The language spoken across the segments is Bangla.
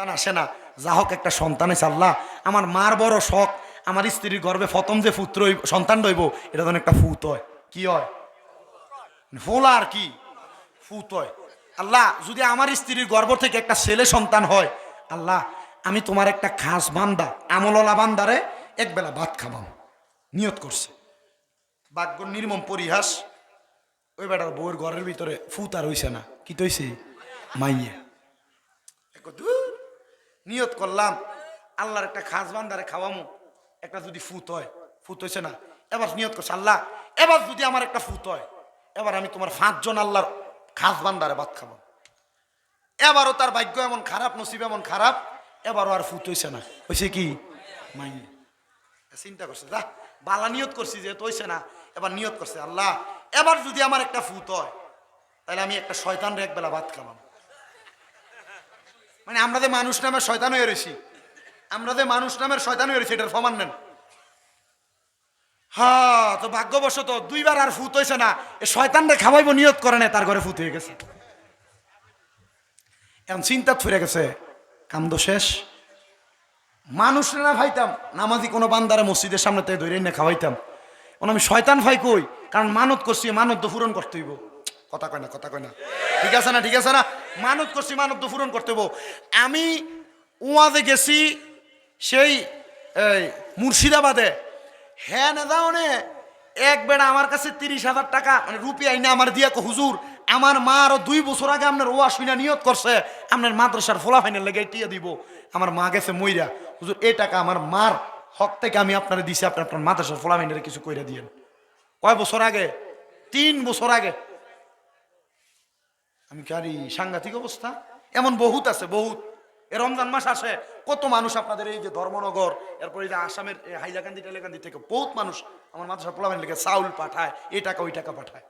সন্তান আসে না। যা হোক, একটা সন্তান এসে আল্লাহ। আমার মার বড় শখ, আমার স্ত্রীর গর্বে প্রথম যে পুত্র সন্তান রইব, এটা যেন একটা ফুত হয়। কি হয়? ফোলা আর কি? ফুত হয়। আল্লাহ, যদি আমার স্ত্রীর গর্ভ থেকে একটা ছেলে সন্তান হয়, আল্লাহ, আমি তোমার একটা খাস বান্দা আমললা বান্দারে একবেলা ভাত খাবাম। নিয়ত করছে। বাক্য নির্মম পরিহাস। ওই বেটার বউয়ের ঘরের ভিতরে ফুত আর হইছে না। কি তৈছে মাইয়া। নিয়ত করলাম, আল্লাহর একটা খাস বান্দারে খাওয়ামো। একটা যদি ফুত হয়, ফুত হয়েছে না? এবার নিয়ত করছে, আল্লাহ, এবার যদি আমার একটা ফুত হয়, এবার আমি তোমার পাঁচজন আল্লাহর খাস বান্দারে ভাত খাব। এবারও তার ভাগ্য এমন খারাপ, নসিব এমন খারাপ, এবারও আর ফুত হয়েছে না। হয়েছে কি? চিন্তা করছে, যা, বালা নিয়ত করছি যেহেতু হয়েছে না, এবার নিয়ত করছে, আল্লাহ, এবার যদি আমার একটা ফুত হয়, তাহলে আমি একটা শয়তানরে একবেলা ভাত খাবাম মানে আমরা যে মানুষ নামের শয়তান হয়ে আমরা যে মানুষ নামের শয়তান হয়ে রয়েছি, এটার ফমান নেন। হ্যাঁ তো ভাগ্যবশত দুইবার আর ফুত হয়েছে না, এ শয়তানরে খাওয়াইবো, নিয়ত করে না, তার ঘরে ফুত হয়ে গেছে। এখন চিন্তা ফিরে গেছে, কান্দ শেষ। মানুষ না ভাইতাম, নামাজি কোনো বান্দারে মসজিদের সামনে থেকে ধরে এনে খাওয়াইতাম। এখন আমি শয়তান ভাই কই? কারণ মানত করছি, মানত তো পূরণ করতে হইব। কথা কয় না, কথা কয় না। ঠিক আছে না, ঠিক আছে না? মানত করছি, মানত তো পূরণ করতে আমি উয়াদে গেছি সেই মুর্শিদাবাদে। হ্যাঁ না এক বেড়া আমার কাছে তিরিশ হাজার টাকা মানে রুপি আইনে আমার দিয়া হুজুর, আমার মা আরও দুই বছর আগে আপনার ওয়া শুনে নিয়ত করছে, আপনার মাদ্রাসার ফোলা ফাইনাল লেগে টিয়া দিব। আমার মা গেছে মইরা। হুজুর এই টাকা আমার মার হক থেকে আমি আপনার দিছি, আপনি আপনার মাদ্রাসার ফোলা ফাইনালে কিছু কইরা দিয়েন। কয় বছর আগে? তিন বছর আগে। আমি কি আর এই সাংঘাতিক অবস্থা? এমন বহুত আছে, বহুত। এ রমজান মাস আসে, কত মানুষ আপনাদের এই যে ধর্মনগর, এরপর এই যে আসামের হাইলাকান্দি, টাইলাকান্দি থেকে বহুত মানুষ আমার মাদ্রাসা পোলাবেন লেগে চাউল পাঠায় এই টাকা, ওই টাকা পাঠায়।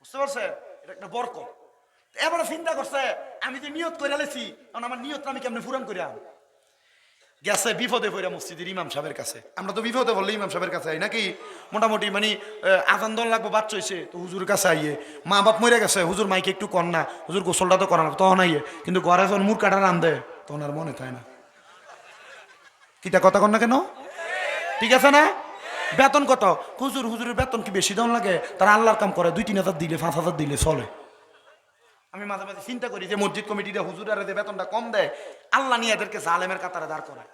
বুঝতে পারছে? এটা একটা বরক এবারে চিন্তা করছে, আমি যে নিয়ত করে লেছি, কারণ আমার নিয়তটা আমি কেমনে ফুরান করে আম গেছে বিপদে পড়ে মসজিদের ইমাম সাহেবের কাছে আমরা তো বিপদে বললে ইমাম সাহেবের কাছে আই নাকি মোটামুটি মানে আজান দল লাগবো বাচ্চা হয়েছে তো হুজুর কাছে আইয়ে মা বাপ মরে গেছে হুজুর মাইকে একটু কর না হুজুর গোসলটা তো করানো তখন আইয়ে কিন্তু ঘরে যখন মুর কাটা রান্ধে তখন আর মনে থাকে না কিটা কথা কর না কেন ঠিক আছে না বেতন কত হুজুর হুজুরের বেতন কি বেশি দাম লাগে তারা আল্লাহর কাম করে দুই তিন হাজার দিলে পাঁচ হাজার দিলে চলে আমি মাঝে মাঝে চিন্তা করি যে মসজিদ কমিটিতে হুজুরের যে বেতনটা কম দেয়, আল্লাহ নিয়ে এদেরকে জালেমের কাতারে দাঁড় করায়।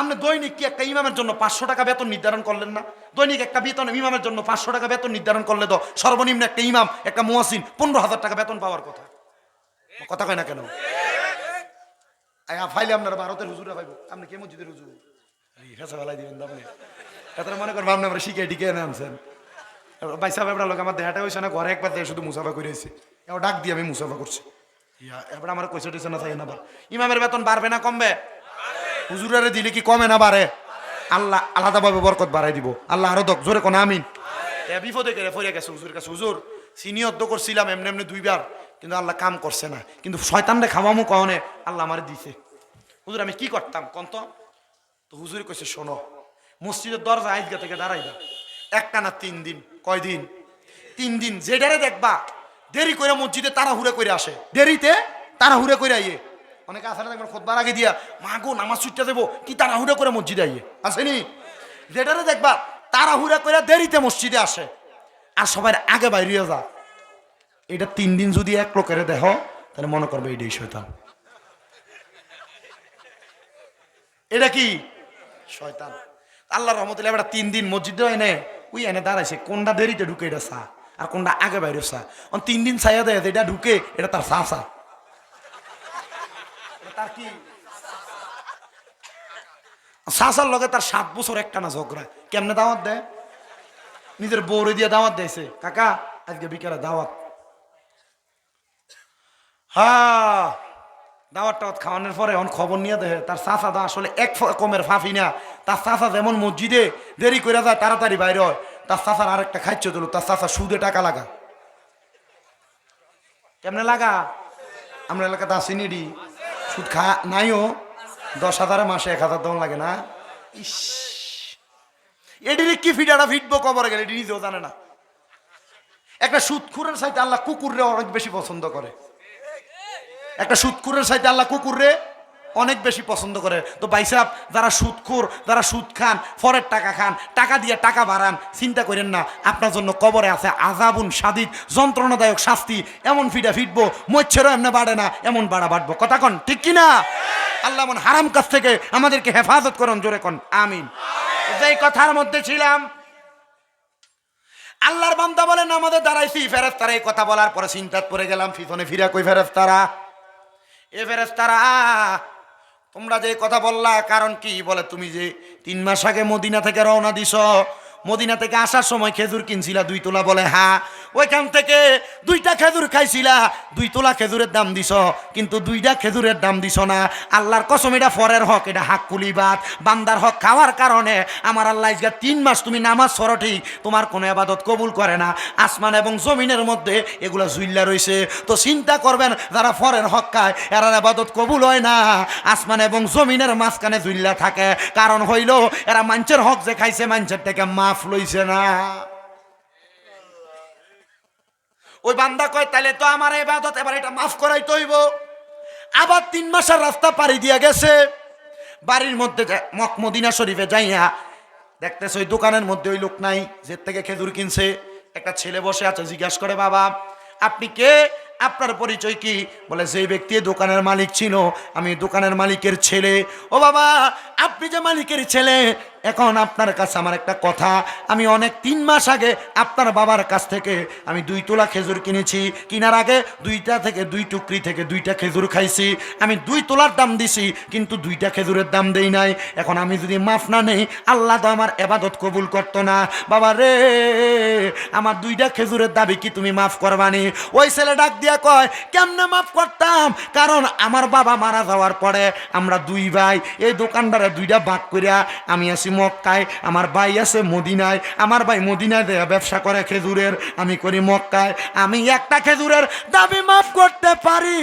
আপনি দৈনিক কি একটা ইমামের জন্য পাঁচশো টাকা বেতন নির্ধারণ করলেন না? দৈনিক একটা বেতন ইমামের জন্য পাঁচশো টাকা বেতন নির্ধারণ করলে তো সর্বনিম্ন একটা ইমাম, একটা মুয়াসিন পনেরো হাজার টাকা বেতন পাওয়ার কথা। কথা কয় না কেন? ফাইলে আপনার ভারতের হুজুরা পাইব। আপনি কে মসজিদের হুজুর? ফেসা দিবেন আপনি। এতটা মনে করব আপনি আমরা শিখে টিকে এনে আনছেন ব্যাপার লোক আমার দেহাটা হয়েছে না, ঘরে একবার শুধু মুসাফা করেছি এবার ডাক দিয়ে আমি মুসাফা করছি। ইয়া, এবার আমার কইসা টিসা না থাকে না আবার ইমামের বেতন বাড়বে না কমবে? হুজুরারে দিলে কি কমে না বাড়ে? আল্লাহ আলাদাভাবে বরকত বাড়াই দিব। আল্লাহ আরও দক, জোরে কোন আমিন। এ বিপদে গেলে ফিরে গেছে হুজুরের কাছে হুজুর সিনিয়র তো করছিলাম, এমনি এমনি দুইবার। কিন্তু আল্লাহ কাম করছে না। কিন্তু শয়তানরে খাওয়ামু কহনে আল্লাহ আমার দিছে। হুজুর, আমি কি করতাম কন্ত তো? হুজুর কইছে, শোনো, মসজিদের দরজা আইজগা থেকে দাঁড়াইবা। একটা না তিন দিন কয় দিন তিন দিন, যেটারে দেখবা দেরি করে মসজিদে তারা হুড়ে করে আসে। দেরিতে তারা হুড়ে করে আইয়ে। অনেকে আসে না খোদবার আগে দিয়া, মা গো, নামাজ ছুটতে দেবো কি তারা হুড়ে করে মসজিদে আইয়ে। আসেনি? যেটারে দেখবা তারা হুড়ে করে দেরিতে মসজিদে আসে। আর সবাই আগে বাইরে যা। এটা তিন দিন যদি এক লোকের দেহ, তাহলে মনে করবে এটাই শয়তান। এটা কি? শয়তান। আল্লাহ রহমতুল্লাহ তিন দিন মসজিদে এনে ওই এনে দাঁড়াইছে। কোনটা দেরিতে ঢুকে এটা চা। আর কোনটা আগে বাইরে অন তিন দিন ছাইয়া দেয় এটা ঢুকে, এটা তার চা তার কি? শাসার লগে তার সাত বছর একটা না ঝগড়া। কেমনে দাওয়াত দেয়? নিজের বউরে দিয়ে দাওয়াত দিয়েছে। কাকা, আজকে বিকেলে দাওয়াত। হা দাওয়াত টাওয়াত খাওয়ানোর পরে এখন খবর নিয়ে দেখে তার চাচা দা আসলে এক কমের ফাফি না। তার চাচা যেমন মসজিদে দেরি করে যায়, তাড়াতাড়ি বাইরে হয়। তার চাচার আরেকটা খাইছে দিল তার চাচা সুদে টাকা লাগা। কেমনে লাগা? আমরা এলাকাতে আসিনি ডি সুদ খা নাইও, দশ হাজারে মাসে এক হাজার দম লাগে না। ইস। এডিরে কি ফিডাটা ফিটবো কবর গেলে এটি নিজেও জানে না। একটা সুদ খুরের সাইতে আল্লাহ কুকুররে অনেক বেশি পছন্দ করে। একটা সুদখুরের সাইতে আল্লাহ কুকুরে অনেক বেশি পছন্দ করে। তো ভাইসাব যারা সুদখুর যারা সুদ খান, ফরের টাকা খান, টাকা দিয়ে টাকা বাড়ান, চিন্তা করেন না, আপনার জন্য কবরে আছে আজাবুন সাদিদ যন্ত্রণাদায়ক শাস্তি, এমন ফিডা ফিটবো, মচ্ছেরও এমনি বাড়ে না, এমন বাড়া বাড়বো কথা কন, ঠিক কি না? আল্লাহ মন হারাম কাছ থেকে আমাদেরকে হেফাজত করুন, জোরে কন, আমিন। যেই কথার মধ্যে ছিলাম, আল্লাহর বান্দা বলেন, আমাদের দাঁড়াইছি ফেরেস্তারা এই কথা বলার পরে চিন্তাত পড়ে গেলাম, পিছনে ফিরে কই ফেরেস্তারা এ ফেরেস্তারা তোমরা যে কথা বললা, কারণ কি? বলে, তুমি যে তিন মাস আগে মদিনা থেকে রওনা দিছ মদিনা থেকে আসার সময় খেজুর কিনছিলা, দুই তোলা বলে হ্যাঁ ওইখান থেকে দুইটা খেজুর খাইছিলা। দুই তোলা খেজুরের দাম দিছ, কিন্তু দুইটা খেজুরের দাম দিছ না। আল্লাহর কসম, এটা ফরের হক, এটা হাক কুলি কুলিবাদ বান্দার হক খাওয়ার কারণে আমার আল্লাহ ইজগা তিন মাস তুমি নামাজ সরঠি তোমার কোনো আবাদত কবুল করে না। আসমান এবং জমিনের মধ্যে এগুলা জুইল্লা রয়েছে তো চিন্তা করবেন, যারা ফরের হক খায় এরা আবাদত কবুল হয় না। আসমান এবং জমিনের মাঝখানে জুইল্লা থাকে। কারণ হইল, এরা মানুষের হক যে খাইছে, মানুষের থেকে মাফ লইছে না। ওই বান্দা কয় তাহলে তো আমার এবাদত এবার এটা মাফ করাই তৈব আবার তিন মাসের রাস্তা পাড়ি দিয়ে গেছে। বাড়ির মধ্যে যা- মক মদিনা শরীফে যাইয়া দেখতেছে ওই দোকানের মধ্যে ওই লোক নাই যে থেকে খেজুর কিনছে। একটা ছেলে বসে আছে, জিজ্ঞাসা করে, বাবা, আপনি কে? আপনার পরিচয় কি? বলে যে ব্যক্তি দোকানের মালিক ছিল, আমি দোকানের মালিকের ছেলে। ও বাবা, আপনি যে মালিকের ছেলে এখন আপনার কাছে আমার একটা কথা। আমি অনেক তিন মাস আগে আপনার বাবার কাছ থেকে আমি দুই তোলা খেজুর কিনেছি। কিনার আগে দুইটা থেকে দুই টুকরি থেকে দুইটা খেজুর খাইছি। আমি দুই তোলার দাম দিছি, কিন্তু দুইটা খেজুরের দাম দেই নাই। এখন আমি যদি মাফ না নেই, আল্লাহ তো আমার এবাদত কবুল করতো না। বাবা রে, আমার দুইটা খেজুরের দাবি কি তুমি মাফ করবানি? ওই ছেলে ডাক দিয়া কয়, কেমনে মাফ করতাম? কারণ আমার বাবা মারা যাওয়ার পরে আমরা দুই ভাই এই দোকানদারে দুইটা ভাগ করিয়া আমি আছি মক্কায়, আমার ভাই আছে মদিনায়, আমার ভাই মদিনায় ব্যবসা করে খেজুরের, আমি করি মক্কায়। আমি একটা খেজুরের দাবি মাফ করতে পারি,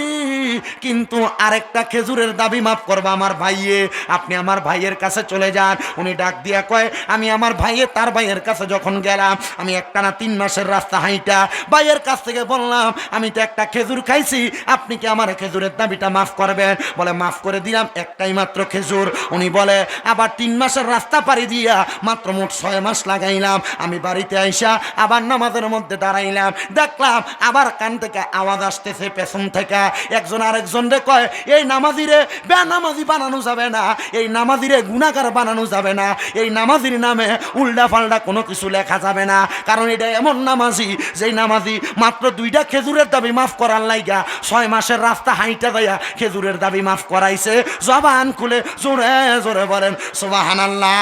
কিন্তু আরেকটা খেজুরের দাবি মাফ করবা আমার ভাইয়ে। আপনি আমার ভাইয়ের কাছে চলে যান, উনি ডাক দিয়া কয়, আমি আমার ভাইয়ের তার ভাইয়ের কাছে যখন গেলাম, আমি একটা না তিন মাসের রাস্তা হাইটা, ভাইয়ের কাছ থেকে বললাম, আমি তো একটা খেজুর খাইছি, আপনি কি আমার খেজুরের দাবিটা মাফ করবেন? বলে, মাফ করে দিলাম, একটাই মাত্র খেজুর। উনি বলে, আবার তিন মাসের রাস্তা পাড়ি দিয়া মাত্র মোট ছয় মাস লাগাইলাম। আমি বাড়িতে আইসা আবার নামাজের মধ্যে দাঁড়াইলাম। দেখলাম আবার কান থেকে আওয়াজ আসতেছে পেছন থেকে। একজন আরেকজন রে কয়, এই নামাজিরে বে নামাজি বানানো যাবে না। এই নামাজিরে গুণাকার বানানো যাবে না। এই নামাজির নামে উল্টা পাল্টা কোনো কিছু লেখা যাবে না। কারণ এটা এমন নামাজি, যেই নামাজি মাত্র দুইটা খেজুরের দাবি মাফ করার লাইগা। ছয় মাসের রাস্তা হাইটা দেয়া খেজুরের দাবি মাফ করাইছে। জবান খুলে জোরে জোরে বলেন, সোবাহানাল্লাহ।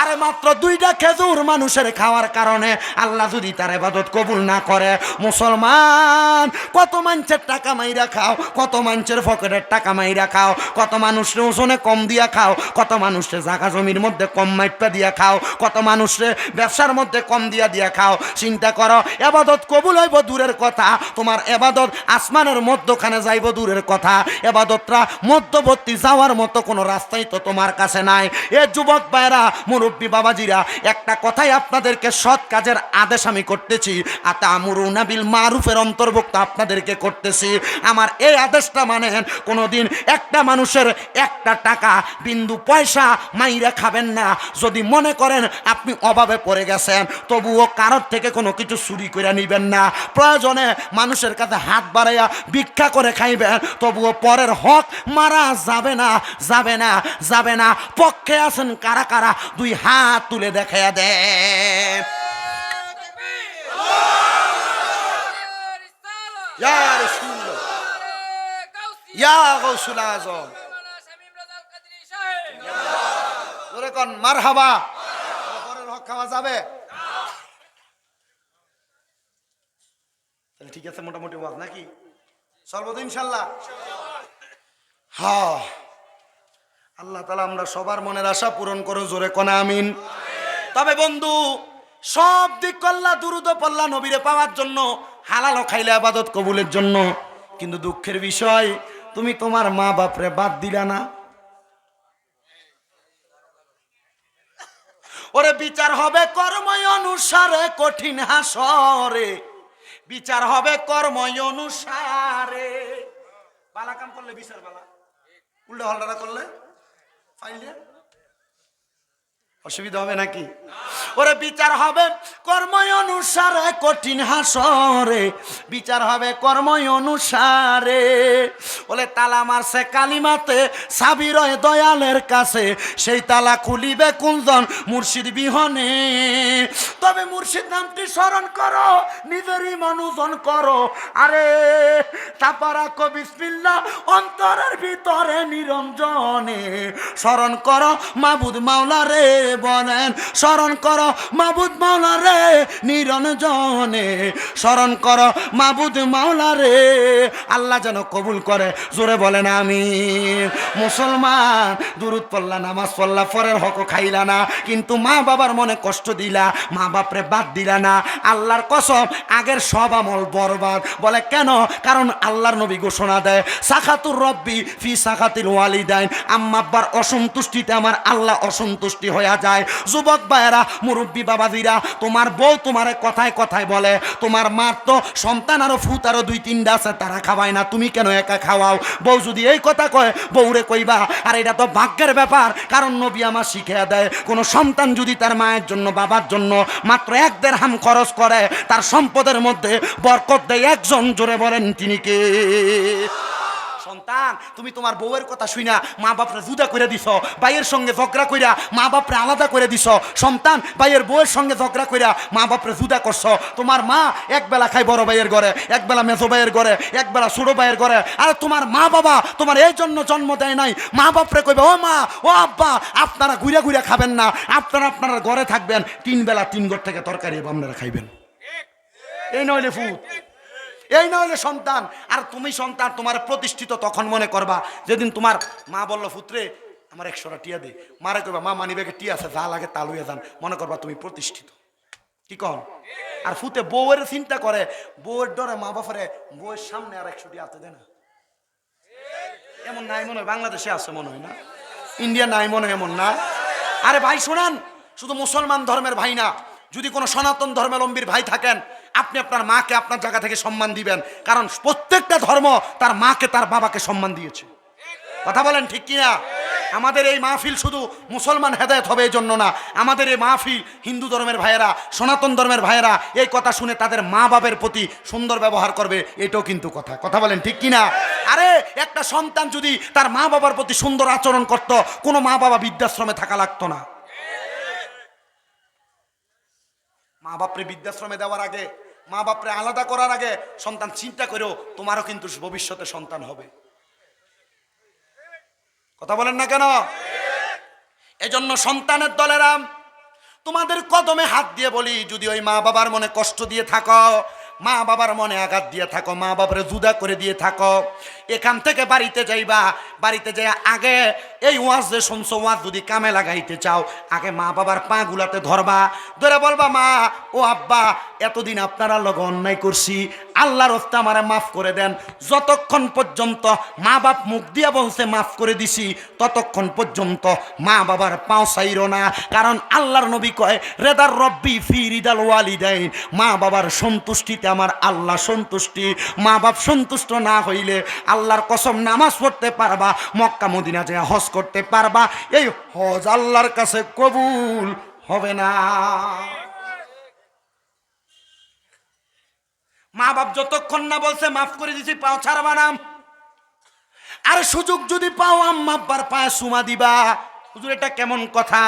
আরে মাত্র দুইটা খেজুর মানুষের খাওয়ার কারণে আল্লাহ যদি তার এবাদত কবুল না করে, মুসলমান, কত মানুষের টাকা মাইরা খাও, কত মানুষের পকেটের টাকা মাইরা খাও, কত মানুষের ওজনে কম দিয়া খাও, কত মানুষের জাগা জমির মধ্যে কম মাইপা দিয়া খাও, কত মানুষের ব্যবসার মধ্যে কম দিয়া দিয়া খাও। চিন্তা করো এবাদত কবুল হইব দূরের কথা, তোমার এবাদত আসমানের মধ্যখানে যাইব দূরের কথা এবাদতরা মধ্যবর্তী যাওয়ার মতো কোনো রাস্তাই তো তোমার কাছে নাই। এ যুবক ভাইরা মুরব্বী বাবাজিরা, একটা কথাই আপনাদেরকে সৎ কাজের আদেশ আমি করতেছি। আতা আমরুনা বিল মারুফের অন্তর্ভুক্ত আপনাদেরকে করতেছি। আমার এই আদেশটা মানেন, কোনোদিন একটা মানুষের একটা টাকা, বিন্দু পয়সা মাইরা খাবেন না। যদি মনে করেন আপনি অভাবে পড়ে গেছেন, তবুও কারোর থেকে কোনো কিছু চুরি করে নিবেন না। প্রয়োজনে মানুষের কাছে হাত বাড়াইয়া ভিক্ষা করে খাইবেন, তবুও পরের হক মারা যাবে না যাবে না যাবে না। পক্ষে আছেন কারা কারা? দুই হাত তুলে দেখাইয়া দে। হক খাওয়া যাবে? ঠিক আছে, মোটামুটি ওয়াজ নাকি? সর্বদিন ইনশাল্লাহ। হ্যাঁ। আল্লাহ তালা আমরা সবার মনের আশা পূরণ করো, জোরে কনা, আমিন। তবে বন্ধু, সব দিক কল্লা দুরুদ পল্লা নবীরে পাওয়ার জন্য হালালো খাইলে আবাদত কবুলের জন্য। কিন্তু দুঃখের বিষয়, তুমি তোমার মা বাপরে বাদ দিলা না। ওরে, বিচার হবে কর্ময় অনুসারে, কঠিন হাসরে। বিচার হবে কর্ময় অনুসারে। বালা কাম করলে বিচার বালা। উল্টা হলটা করলে? ফাইলে অসুবিধা হবে নাকি? ওরে বিচার হবে কর্ম অনুসারে, কঠিন হাসরে। বিচার হবে কর্ম অনুসারে। বলে, তালা মারছে কালিমাতে সাবিরয় দয়ালের কাছে। সেই তালা খুলিবে কুঞ্জন মুর্শিদ বিহনে। তবে মুর্শিদ নামটি স্মরণ করো, নিজেরই মানুষজন করো। আরে তাপারা কবিসমিল্লা অন্তরের ভিতরে নিরঞ্জনে। স্মরণ করো, মাবুদ মাওলা রে। বলেন স্মরণ করো মাবুদ মাওলা রে, নিরঞ্জনে। স্মরণ করো মাবুদ মাওলা রে। আল্লাহ যেন কবুল করে, জোরে বলেন আমি মুসলমান, দুরুদ পড়লা, নামাজ পড়লা পরের হক খাইলা না, কিন্তু মা বাবার মনে কষ্ট দিলা, মা বাপরে বাদ দিলা না। আল্লাহর কসম, আগের সব আমল বরবাদ। বলে, কেন? কারণ আল্লাহর নবী ঘোষণা দেয়, সাখাতুর রব্বি ফি সাখাতিল ওয়ালিদাইন। আম্মা, আব্বার অসন্তুষ্টিতে আমার আল্লাহ অসন্তুষ্টি হয়ে যায়। যুবক ভাইয়েরা, মুরব্বী বাবাজিরা, তোমার বউ তোমার কথায় কথায় বলে, তোমার মার তো সন্তান আরও ফুত আরও দুই তিনটা আছে, তারা খাওয়ায় না, তুমি কেন একা খাওয়াও? বউ যদি এই কথা কয়, বউরে কইবা, আর এটা তো ভাগ্যের ব্যাপার, কারণ নবী আমার শিখিয়ে দেয়, কোনো সন্তান যদি তার মায়ের জন্য, বাবার জন্য মাত্র এক দেড় হাম খরচ করে, তার সম্পদের মধ্যে বরকত দেয় একজন, জোরে বলেন তিনি কে? সন্তান, তুমি তোমার বউয়ের কথা শুইনা মা বাপরা জুদা করে দিছ, ভাইয়ের সঙ্গে ঝগড়া কইরা মা বাপরা আলাদা করে দিছ, সন্তান ভাইয়ের বউয়ের সঙ্গে ঝগড়া কইরা মা বাপরা জুদা করছ, তোমার মা এক বেলা খায় বড় ভাইয়ের ঘরে, এক বেলা মেজো ভাইয়ের ঘরে, এক বেলা ছোট ভাইয়ের ঘরে, আর তোমার মা বাবা তোমার এই জন্য জন্ম দেয় নাই, মা বাপরে কইবে, ও মা, ও আব্বা, আপনারা ঘুরে ঘুরে খাবেন না, আপনারা আপনারা ঘরে থাকবেন, তিন বেলা তিন ঘর থেকে তরকারি আপনারা খাইবেন। এই নইলে ফুট এই নইলে সন্তান। আর তুমি সন্তান, তোমার প্রতিষ্ঠিত তখন মনে করবা, যেদিন তোমার মা বলল পুত্রে আমার একশোটা টিয়া দে। মারে কইবা, মা মানি ব্যাগে টিয়া আছে, যা লাগে তা লইয়া যান। মনে করবা তুমি প্রতিষ্ঠিত। কি কন? আর ফুতে বউয়ের চিন্তা করে, বউয়ের ডরে মা বাপরে বউয়ের সামনে আর একশো টিয়া দেয় না? এমন নাই মনে হয়, বাংলাদেশে আছে মনে হয় না? ইন্ডিয়া নাই মনে হয় এমন না? আরে ভাই, শোনান, শুধু মুসলমান ধর্মের ভাই না, যদি কোনো সনাতন ধর্মাবলম্বীর ভাই থাকেন আপনি আপনার মাকে আপনার জায়গা থেকে সম্মান দিবেন। কারণ প্রত্যেকটা ধর্ম তার মাকে, তার বাবাকে সম্মান দিয়েছে। কথা বলেন ঠিক কিনা? আমাদের এই মাহফিল শুধু মুসলমান হেদায়ত হবে এই জন্য না। আমাদের এই মাহফিল হিন্দু ধর্মের ভাইয়েরা, সনাতন ধর্মের ভাইয়েরা, এই কথা শুনে তাদের মা বাবার প্রতি সুন্দর ব্যবহার করবে, এটাও কিন্তু কথা। কথা বলেন ঠিক কিনা? আরে, একটা সন্তান যদি তার মা বাবার প্রতি সুন্দর আচরণ করত, কোনো মা বাবা বৃদ্ধাশ্রমে থাকা লাগতো না। মা বাপরে বৃদ্ধাশ্রমে দেওয়ার আগে মা বাপরে আলাদা করার আগে সন্তান চিন্তা করেও তোমারও কিন্তু ভবিষ্যতে সন্তান হবে। কথা বলেন না কেন? এজন্য সন্তানের দলেরাম তোমাদের কদমে হাত দিয়ে বলি, যদি ওই মা বাবার মনে কষ্ট দিয়ে থাকো মা বাবার মনে আঘাত দিয়ে থাকো, মা বাবারে জুদা করে দিয়ে থাকো। এখান থেকে বাড়িতে যাইবা, বাড়িতে যাই আগে এই ওয়াজ যে শুনছো, ওয়াজ যদি কামে লাগাইতে চাও, আগে মা বাবার পা গুলাতে ধরবা। ধরে বলবা, মা, ও আব্বা, এতদিন আপনারা লগ অন্যায় করছি, আল্লাহর হস্তে আমারে মাফ করে দেন। যতক্ষণ পর্যন্ত মা বাপ মুখ দিয়া বলছে, মাফ করে দিছি, ততক্ষণ পর্যন্ত মা বাবার পাও চাইরো না। কারণ আল্লাহর নবী কয়, রেদার রব্বি ফি রিদাল ওয়ালিদাইন। মা বাবার সন্তুষ্টিতে আমার আল্লাহ সন্তুষ্টি, মা বাপ সন্তুষ্ট না হইলে আল্লাহর কসম নামাজ পড়তে পারবা, মক্কা মদিনা যে হজ করতে পারবা। এই হজ আল্লাহর কাছে কবুল হবে না। মা বাপ যতক্ষণ না বলছে, মাফ করে দিছি, পাও ছাড়বা না। আর সুযোগ যদি পাও, আম্মা আব্বার পায়ে চুমা দিবা। হুজুর, এটা কেমন কথা?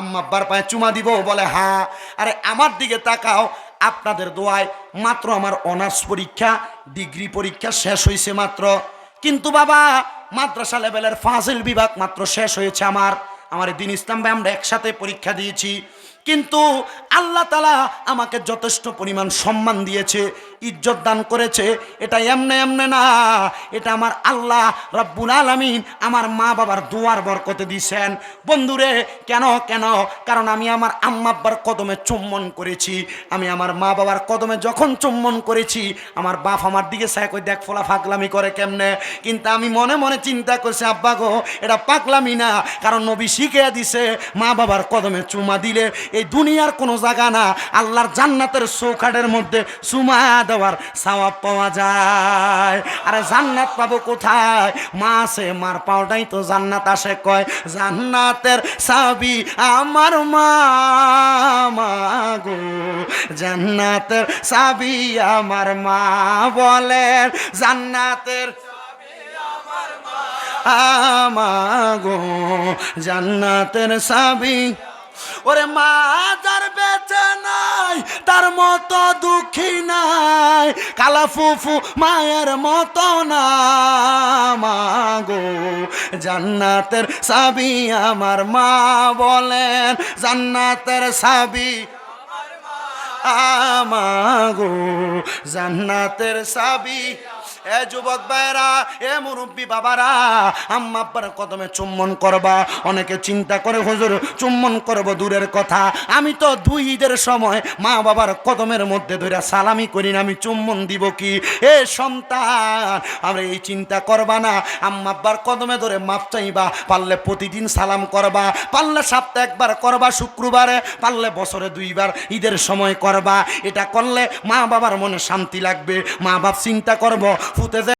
আম্মা আব্বার পায়ে চুমা দিব বলে হ্যাঁ। আরে, আমার দিকে তাকাও। আপনাদের দোয়ায় মাত্র আমার অনার্স পরীক্ষা, ডিগ্রি পরীক্ষা শেষ হয়েছে মাত্র। কিন্তু বাবা, মাদ্রাসা লেভেলের ফাজিল বিভাগ মাত্র শেষ হয়েছে আমার। আমার দিন ইসলাম ভাই আমরা একসাথে পরীক্ষা দিয়েছি। কিন্তু আল্লাহ তালা আমাকে যথেষ্ট পরিমাণ সম্মান দিয়েছে। ইজ্জত দান করেছে, এটা এমনে এমনে না। এটা আমার আল্লাহ রব্বুল আলমিন আমার মা বাবার দুয়ার বরকতে দিছেন বন্ধুরে, কেন কেন? কারণ আমি আমার আম্মা আব্বার কদমে চুম্বন করেছি। আমি আমার মা বাবার কদমে যখন চুম্বন করেছি, আমার বাপ আমার দিকে সায় কই দেখ ফোলা ফাগলামি করে কেমনে? কিন্তু আমি মনে মনে চিন্তা করছি, আব্বা গো, এটা পাগলামি না। কারণ নবী শিখিয়ে দিছে, মা বাবার কদমে চুমা দিলে এই দুনিয়ার কোনো জায়গা না। আল্লাহর জান্নাতের চৌকাটের মধ্যে চুমা দেওয়ার সওয়াব পাওয়া যায়। আরে জান্নাত পাবো কোথায়? মা আছে মার পাওটাই তো জান্নাত আসে কয়? জান্নাতের সাবি আমার মা মা গো। জান্নাতের সাবি আমার মা বলেন, জান্নাতের আমাগো জান্নাতের সাবি ওরে মা, যার বেঁচে নাই, তার মতো দুঃখী নাই। কালা ফুফু মায়ের মতো না মাগো জান্নাতের সাবি আমার মা বলেন, জান্নাতের সাবি আমাগো জান্নাতের সাবি এ যুবক ভাইরা এ মুরব্বী বাবারা, আম্মা আব্বার কদমে চুম্বন করবা। অনেকে চিন্তা করে, হুজুর, চুম্বন করব দূরের কথা। আমি তো দুই ঈদের সময় মা বাবার কদমের মধ্যে ধরে সালামি করি না, আমি চুম্বন দিব কি? এ সন্তান, আমরা এই চিন্তা করবা না। আম্মা আব্বার কদমে ধরে মাপ চাইবা, পারলে প্রতিদিন সালাম করবা, পারলে সপ্তাহে একবার করবা শুক্রবারে, পারলে বছরে দুইবার ঈদের সময় করবা। এটা করলে মা বাবার মনে শান্তি লাগবে। মা বাপ চিন্তা করব ফুতে যে